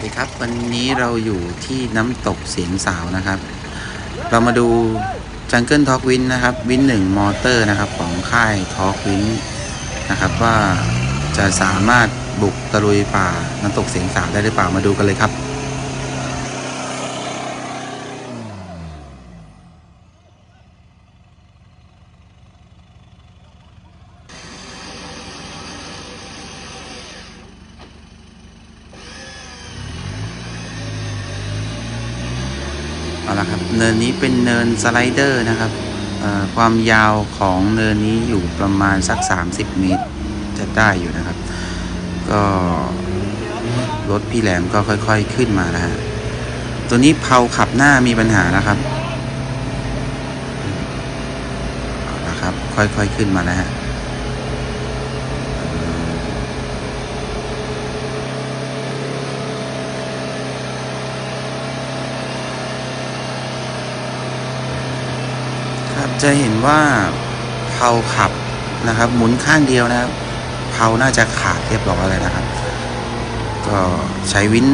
สดีครับ วันนี้เราอยู่ที่น้ำตกเสียงสาวนะครับ เรามาดูจังเกิลทอกวินนะครับ วินหนึ่งมอเตอร์นะครับ ของค่ายทอกวินนะครับว่าจะสามารถบุกตะลุยป่าน้ำตกเสียงสาวได้หรือเปล่ามาดูกันเลยครับ เอาละครับเนินนี้เป็นเนินสไลเดอร์นะครับความยาวของเนินนี้อยู่ประมาณสัก 30 เมตร จะได้อยู่นะครับ ก็รถพี่แหลมก็ค่อยๆขึ้นมานะฮะตัวนี้เพาขับหน้ามีปัญหานะครับเอาละครับ ค่อยๆขึ้นมานะฮะ จะเห็นว่าเผาขับนะครับ หมุนข้างเดียวนะครับเผาน่าจะขาดเรียบร้อยเลยนะครับ ก็ใช้วิน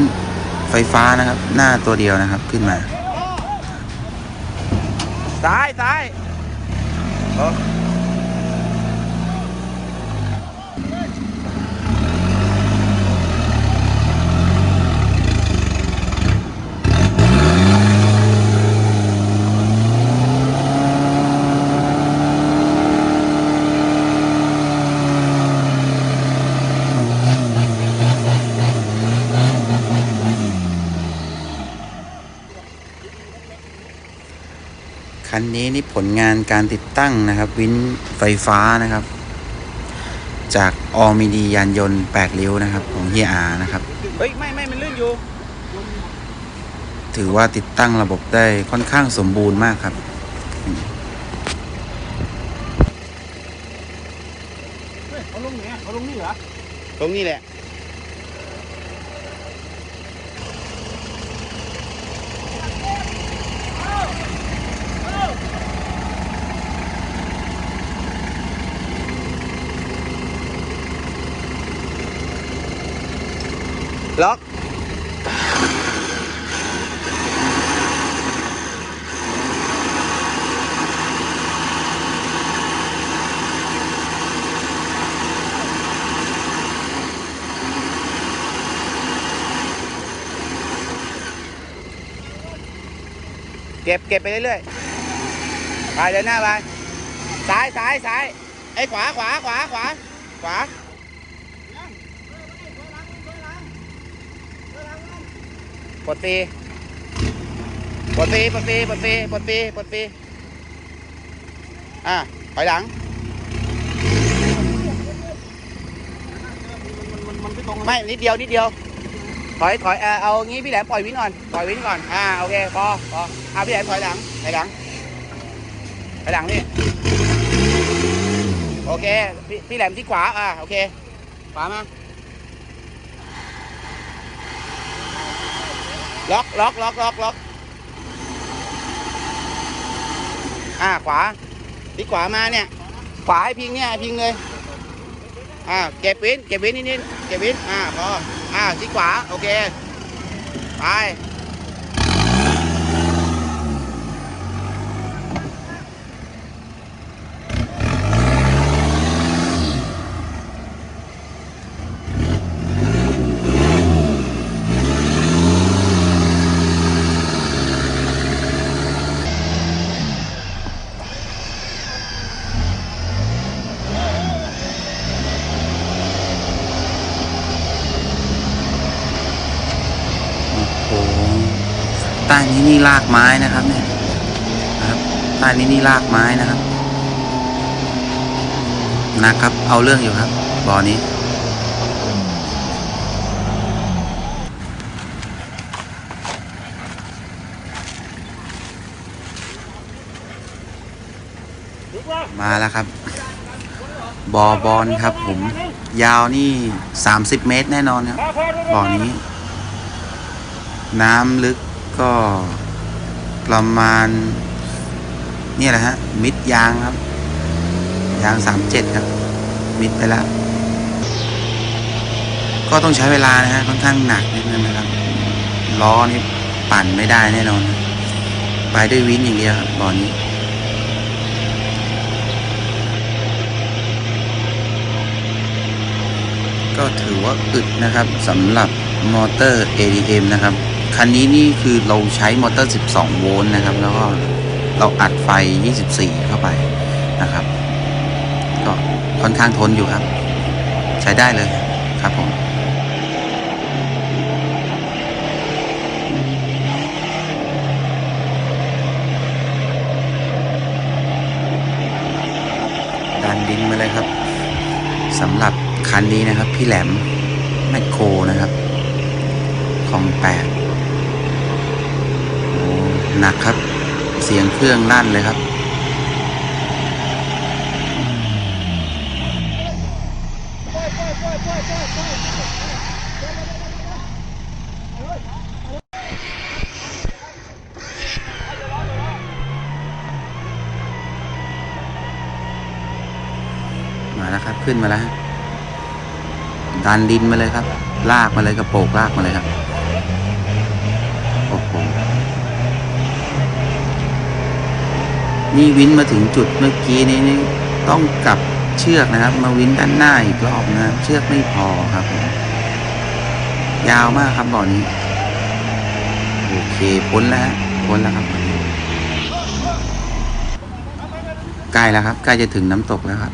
ไฟฟ้านะครับ หน้าตัวเดียวนะครับขึ้นมาซ้ายซ้าย คันนี้นี่ผลงานการติดตั้งนะครับ วินไฟฟ้านะครับ จากออมิดียานยนต์8ริ้วนะครับ ของเฮียอานะครับเฮ้ยไม่ไม่มันลื่นอยู่ ถือว่าติดตั้งระบบได้ค่อนข้างสมบูรณ์มากครับเขาลงไหนเขาลงนี่เหรอตรงนี้แหละ ล็อกเก็บเก็บไปเรื่อยๆ ไปเดินหน้าไป ซ้ายซ้ายซ้ายไอ้ขวาขวาขวาขวาขวา ปลดปีปลดปีปลดปีปลดปีปลดปีปลดปีอะถอยหลัง ไม่นิดเดียวนิดเดียว ถอยถอยเอ่อเอางี้พี่แหลมปล่อยวินก่อนปล่อยวินก่อนอ่าโอเคพอพออ่าพี่แหลมถอยหลังถอยหลังถอยหลังนี่โอเคพี่พี่แหลมที่ขวาอ่าโอเคขวามา ล็อกล็อกล็อกล็อกล็อกอ่าขวาที่ขวามาเนี่ย ขวาให้พิงเนี่ยพิงเลยอ่าเก็บวินเก็บวินนิดนิดเก็บวินอ่าพออ่าที่ขวาโอเคไป ต้นี้นี่ลากไม้นะครับ เนี่ยนะครับใต้นี้นี่ลากไม้นะครับหนะครับ เอาเรื่องอยู่ครับบ่อนี้มาแล้วครับ บอบอลครับผม ยาวนี่ 30 เมตรแน่นอนครับ บ่อนี้ น้ำลึก ก็ประมาณ นี่แหละฮะ มิดยางครับ ยางสามเจ็ดครับ มิดไปแล้ว ก็ต้องใช้เวลานะฮะค่อนข้างหนักนิดนึงนะครับล้อนี่ปั่นไม่ได้แน่นอน ไปด้วยวินอย่างเดียวครับบ่อนี้ก็ถือว่าอึดนะครับสำหรับมอเตอร์ ADM นะครับ คันนี้นี่คือเราใช้มอเตอร์ 12 โวลต์นะครับ แล้วก็เราอัดไฟ 24 เข้าไปนะครับ ก็ค่อนข้างทนอยู่ครับ ใช้ได้เลยครับผมดันดินมาเลยครับสำหรับคันนี้นะครับ พี่แหลมแมคโครนะครับของแปด หนักครับ เสียงเครื่องลั่นเลยครับมาแล้วครับ ขึ้นมาแล้วดันดินมาเลยครับ ลากมาเลยกระโปกลากมาเลยครับ โอ้โห นี่วินมาถึงจุดเมื่อกี้นี้นี่ต้องกลับเชือกนะครับ มาวินด้านหน้าอีกรอบนะครับเชือกไม่พอครับผมยาวมากครับบ่อนี้ โอเคพ้นแล้วพ้นแล้วครับใกล้แล้วครับใกล้จะถึงน้ำตกแล้วครับ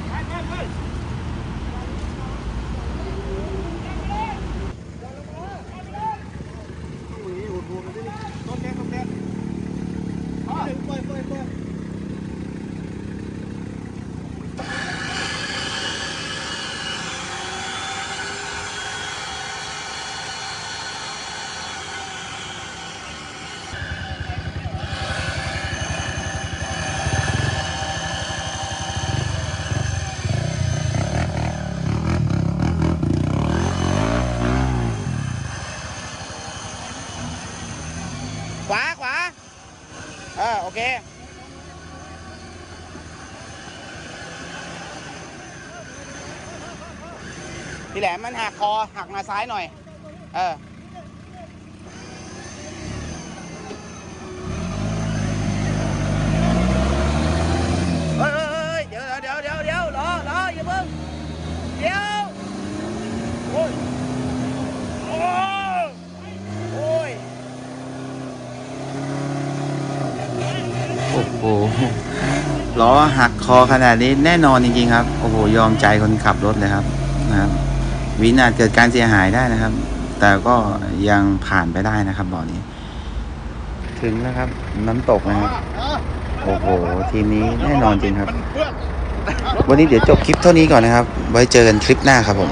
วาขวาเออโอเคพี่แหลมมันหักคอหักมาซ้ายหน่อย เออ เฮ้ยเฮ้ยเฮ้ยเดี๋ยวเดี๋ยวเดี๋ยวเดี๋ยวรอรออย่าเพิ่งเดี๋ยว โอ้ย โอ้ยโอ้ย โอ้โหล้อหักคอขนาดนี้แน่นอนจริงๆครับ โอ้โห ยอมใจคนขับรถเลยครับนะครับ วินาศเกิดการเสียหายได้นะครับ แต่ก็ยังผ่านไปได้นะครับบ่อนี้ ถึงแล้วครับ น้ำตกนะครับ โอ้โห ทีมนี้แน่นอนจริงครับ วันนี้เดี๋ยวจบคลิปเท่านี้ก่อนนะครับ ไว้เจอกันคลิปหน้าครับผม